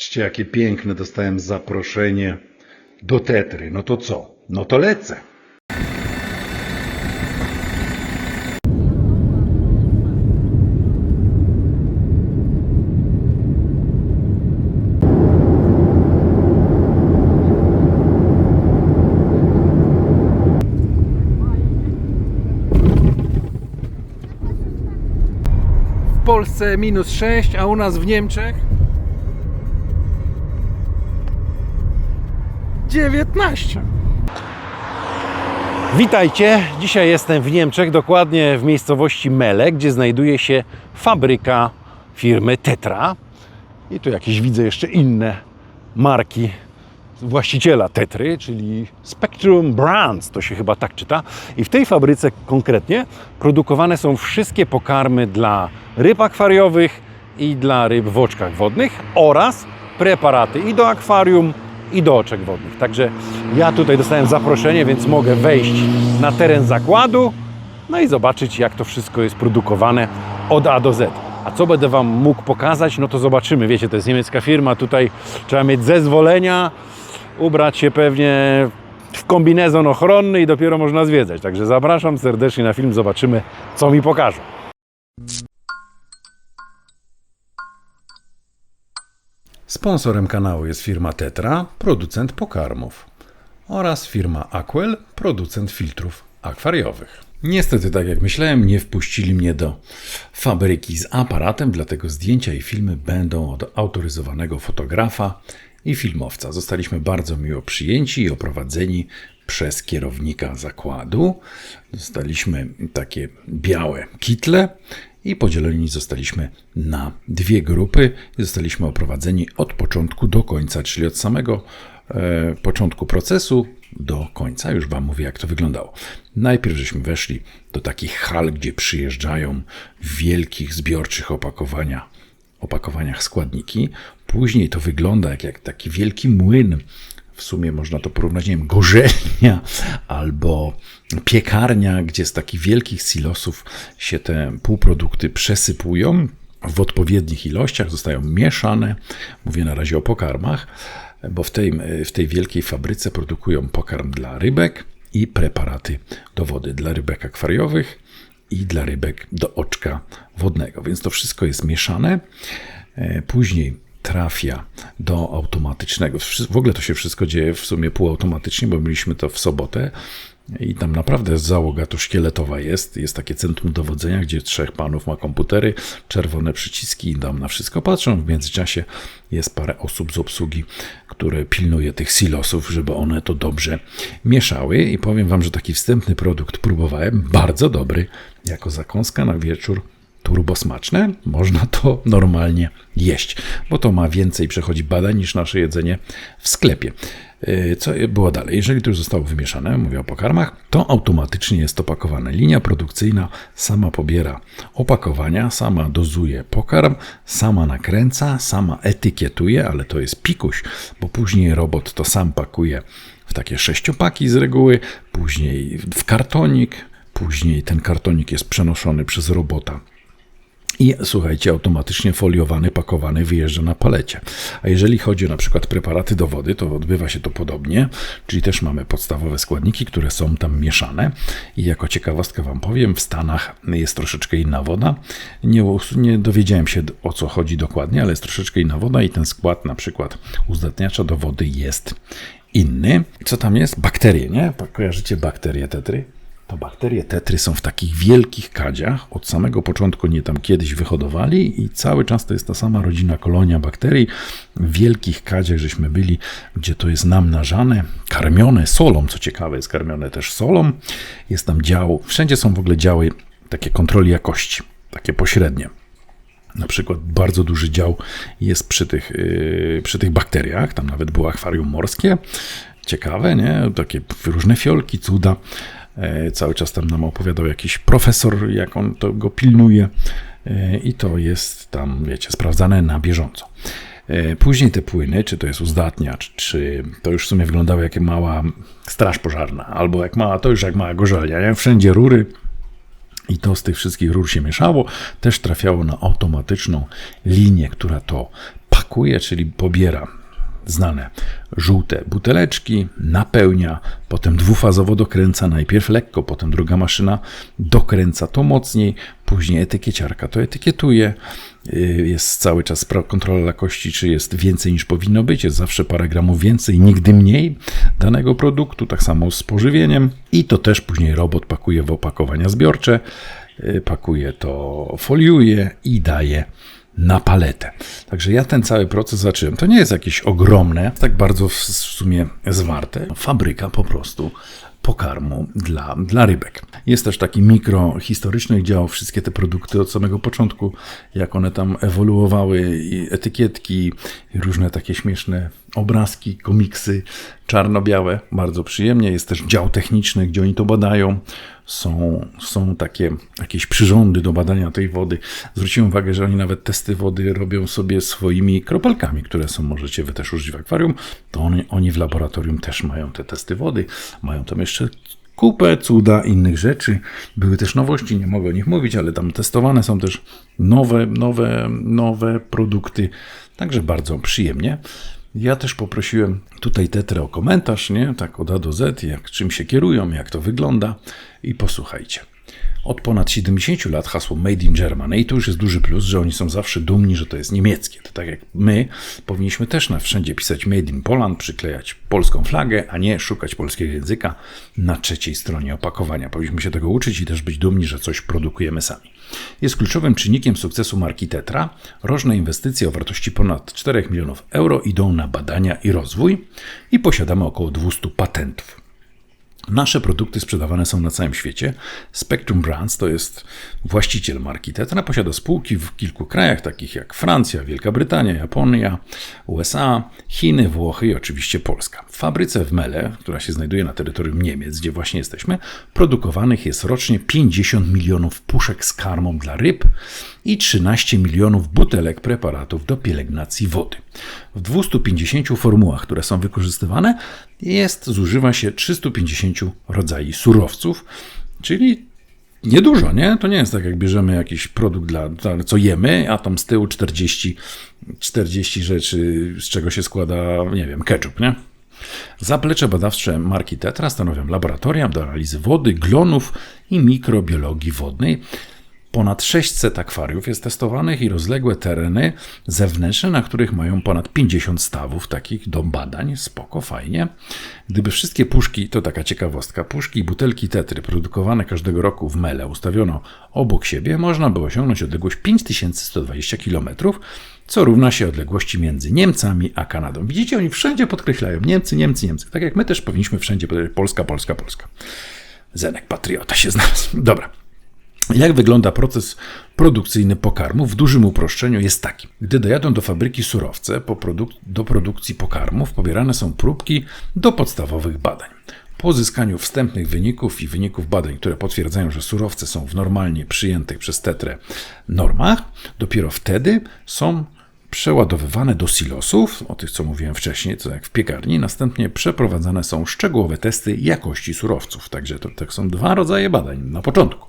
Patrzcie, jakie piękne dostałem zaproszenie do Tetry. No to co? No to lecę. W Polsce minus 6, a u nas w Niemczech 19. Witajcie. Dzisiaj jestem w Niemczech, dokładnie w miejscowości Mele, gdzie znajduje się fabryka firmy Tetra. I tu jakieś widzę jeszcze inne marki właściciela Tetry, czyli Spectrum Brands, to się chyba tak czyta. I w tej fabryce konkretnie produkowane są wszystkie pokarmy dla ryb akwariowych i dla ryb w oczkach wodnych oraz preparaty i do akwarium, i do oczek wodnych. Także ja tutaj dostałem zaproszenie, więc mogę wejść na teren zakładu, no i zobaczyć, jak to wszystko jest produkowane od A do Z. A co będę Wam mógł pokazać, no to zobaczymy. Wiecie, to jest niemiecka firma, tutaj trzeba mieć zezwolenia, ubrać się pewnie w kombinezon ochronny i dopiero można zwiedzać. Także zapraszam serdecznie na film, zobaczymy, co mi pokażą. Sponsorem kanału jest firma Tetra, producent pokarmów oraz firma Aquel, producent filtrów akwariowych. Niestety, tak jak myślałem, nie wpuścili mnie do fabryki z aparatem, dlatego zdjęcia i filmy będą od autoryzowanego fotografa i filmowca. Zostaliśmy bardzo miło przyjęci i oprowadzeni przez kierownika zakładu. Dostaliśmy takie białe kitle i podzieleni zostaliśmy na dwie grupy zostaliśmy oprowadzeni od początku do końca, czyli od samego e, początku procesu do końca. Już Wam mówię, jak to wyglądało. Najpierw żeśmy weszli do takich hal, gdzie przyjeżdżają w wielkich zbiorczych opakowania, opakowaniach składniki. Później to wygląda jak, jak taki wielki młyn. W sumie można to porównać, nie wiem, gorzelnia albo piekarnia, gdzie z takich wielkich silosów się te półprodukty przesypują w odpowiednich ilościach, zostają mieszane. Mówię na razie o pokarmach, bo w tej, w tej wielkiej fabryce produkują pokarm dla rybek i preparaty do wody dla rybek akwariowych i dla rybek do oczka wodnego. Więc to wszystko jest mieszane. E, Później trafia do automatycznego. W ogóle to się wszystko dzieje w sumie półautomatycznie, bo mieliśmy to w sobotę. I tam naprawdę załoga to szkieletowa jest. Jest takie centrum dowodzenia, gdzie trzech panów ma komputery, czerwone przyciski i tam na wszystko patrzą. W międzyczasie jest parę osób z obsługi, które pilnuje tych silosów, żeby one to dobrze mieszały. I powiem Wam, że taki wstępny produkt próbowałem. Bardzo dobry, jako zakąska na wieczór turbosmaczne, można to normalnie jeść, bo to ma więcej przechodzi badań niż nasze jedzenie w sklepie. Yy, Co było dalej? Jeżeli to już zostało wymieszane, mówię o pokarmach, to automatycznie jest opakowane. Linia produkcyjna sama pobiera opakowania, sama dozuje pokarm, sama nakręca, sama etykietuje, ale to jest pikuś, bo później robot to sam pakuje w takie sześciopaki z reguły, później w kartonik, później ten kartonik jest przenoszony przez robota i słuchajcie, automatycznie foliowany, pakowany wyjeżdża na palecie. A jeżeli chodzi o na przykład preparaty do wody, to odbywa się to podobnie, czyli też mamy podstawowe składniki, które są tam mieszane. I jako ciekawostkę Wam powiem, w Stanach jest troszeczkę inna woda. Nie, nie dowiedziałem się o co chodzi dokładnie, ale jest troszeczkę inna woda i ten skład na przykład uzdatniacza do wody jest inny. Co tam jest? Bakterie, nie? Kojarzycie bakterie tetry? To bakterie tetry są w takich wielkich kadziach. Od samego początku nie tam kiedyś wyhodowali i cały czas to jest ta sama rodzina, kolonia bakterii. W wielkich kadziach żeśmy byli, gdzie to jest namnażane, karmione solą, co ciekawe, jest karmione też solą. Jest tam dział, wszędzie są w ogóle działy takie kontroli jakości, takie pośrednie. Na przykład bardzo duży dział jest przy tych, yy, przy tych bakteriach, tam nawet było akwarium morskie. Ciekawe, nie? Takie różne fiolki, cuda. E, Cały czas tam nam opowiadał jakiś profesor, jak on to go pilnuje, E, i to jest tam, wiecie, sprawdzane na bieżąco. E, Później te płyny, czy to jest uzdatniacz, czy to już w sumie wyglądało jak mała straż pożarna, albo jak mała, to już jak mała gorzelnia, nie? wszędzie rury, i to z tych wszystkich rur się mieszało, też trafiało na automatyczną linię, która to pakuje, czyli pobiera znane. Żółte buteleczki, napełnia, potem dwufazowo dokręca, najpierw lekko, potem druga maszyna dokręca to mocniej, później etykieciarka to etykietuje, y, jest cały czas kontrola jakości, czy jest więcej niż powinno być, jest zawsze parę gramów więcej, nigdy mniej danego produktu, tak samo z pożywieniem. I to też później robot pakuje w opakowania zbiorcze, y, pakuje to, foliuje i daje na paletę. Także ja ten cały proces zacząłem. To nie jest jakieś ogromne, tak bardzo w sumie zwarte. Fabryka po prostu pokarmu dla, dla rybek. Jest też taki mikrohistoryczny dział, wszystkie te produkty od samego początku, jak one tam ewoluowały, etykietki, różne takie śmieszne obrazki, komiksy czarno-białe, bardzo przyjemnie. Jest też dział techniczny, gdzie oni to badają. Są, są takie jakieś przyrządy do badania tej wody. Zwróciłem uwagę, że oni nawet testy wody robią sobie swoimi kropelkami, które są, możecie wy też użyć w akwarium. To oni, oni w laboratorium też mają te testy wody. Mają tam jeszcze kupę cuda innych rzeczy. Były też nowości, nie mogę o nich mówić, ale tam testowane są też nowe, nowe, nowe produkty. Także bardzo przyjemnie. Ja też poprosiłem tutaj Tetrę o komentarz, nie? Tak od A do Z, jak czym się kierują, jak to wygląda i posłuchajcie. Od ponad 70 lat hasło Made in Germany i to już jest duży plus, że oni są zawsze dumni, że to jest niemieckie. To tak jak my powinniśmy też na wszędzie pisać Made in Poland, przyklejać polską flagę, a nie szukać polskiego języka na trzeciej stronie opakowania. Powinniśmy się tego uczyć i też być dumni, że coś produkujemy sami. Jest kluczowym czynnikiem sukcesu marki Tetra. Roczne inwestycje o wartości ponad 4 milionów euro idą na badania i rozwój i posiadamy około 200 patentów. Nasze produkty sprzedawane są na całym świecie. Spectrum Brands to jest właściciel marki Tetra. Posiada spółki w kilku krajach, takich jak Francja, Wielka Brytania, Japonia, USA, Chiny, Włochy i oczywiście Polska. W fabryce w Mele, która się znajduje na terytorium Niemiec, gdzie właśnie jesteśmy, produkowanych jest rocznie 50 milionów puszek z karmą dla ryb i 13 milionów butelek preparatów do pielęgnacji wody. W 250 formułach, które są wykorzystywane, jest, zużywa się 350 rodzajów surowców, czyli niedużo, nie? To nie jest tak, jak bierzemy jakiś produkt, dla, co jemy, a tam z tyłu 40, 40 rzeczy, z czego się składa, nie wiem, ketchup, nie? Zaplecze badawcze marki Tetra stanowią laboratoria do analizy wody, glonów i mikrobiologii wodnej. Ponad 600 akwariów jest testowanych i rozległe tereny zewnętrzne, na których mają ponad 50 stawów takich do badań. Spoko, fajnie. Gdyby wszystkie puszki, to taka ciekawostka, puszki i butelki tetry produkowane każdego roku w Mele ustawiono obok siebie, można by osiągnąć odległość 5120 km, co równa się odległości między Niemcami a Kanadą. Widzicie, oni wszędzie podkreślają Niemcy, Niemcy, Niemcy. Tak jak my też powinniśmy wszędzie powiedzieć Polska, Polska, Polska. Zenek patriota się znalazł. Dobra. Jak wygląda proces produkcyjny pokarmu? W dużym uproszczeniu jest taki. Gdy dojadą do fabryki surowce produk- do produkcji pokarmów, pobierane są próbki do podstawowych badań. Po uzyskaniu wstępnych wyników i wyników badań, które potwierdzają, że surowce są w normalnie przyjętych przez Tetrę normach, dopiero wtedy są przeładowywane do silosów, o tych co mówiłem wcześniej, co jak w piekarni, następnie przeprowadzane są szczegółowe testy jakości surowców. Także to, to są dwa rodzaje badań na początku.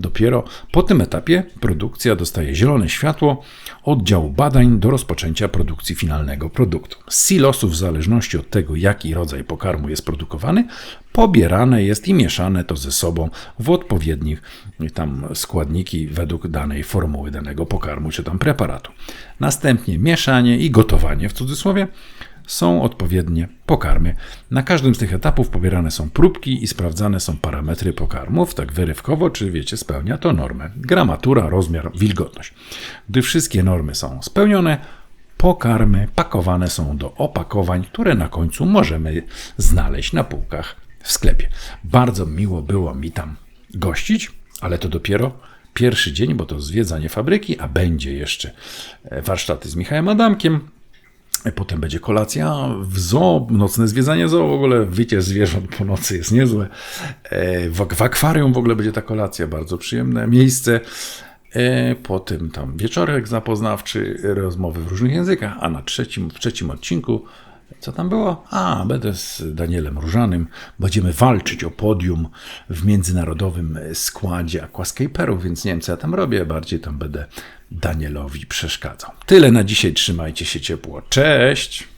Dopiero po tym etapie produkcja dostaje zielone światło od działu badań do rozpoczęcia produkcji finalnego produktu. Z silosów, w zależności od tego, jaki rodzaj pokarmu jest produkowany, pobierane jest i mieszane to ze sobą w odpowiednich tam składniki według danej formuły danego pokarmu czy tam preparatu. Następnie mieszanie i gotowanie w cudzysłowie są odpowiednie pokarmy. Na każdym z tych etapów pobierane są próbki i sprawdzane są parametry pokarmów, tak wyrywkowo, czy wiecie, spełnia to normę. Gramatura, rozmiar, wilgotność. Gdy wszystkie normy są spełnione, pokarmy pakowane są do opakowań, które na końcu możemy znaleźć na półkach w sklepie. Bardzo miło było mi tam gościć, ale to dopiero pierwszy dzień, bo to zwiedzanie fabryki, a będzie jeszcze e, warsztaty z Michałem Adamkiem. E, Potem będzie kolacja w zoo, nocne zwiedzanie zoo, w ogóle wycie zwierząt po nocy jest niezłe. E, W, akwarium w ogóle będzie ta kolacja, bardzo przyjemne miejsce. Potem tam wieczorek zapoznawczy, rozmowy w różnych językach, a na trzecim, w trzecim odcinku Co tam było? A, będę z Danielem Różanym. Będziemy walczyć o podium w międzynarodowym składzie Aquascaperów, więc nie wiem, co ja tam robię. Bardziej tam będę Danielowi przeszkadzał. Tyle na dzisiaj. Trzymajcie się ciepło. Cześć!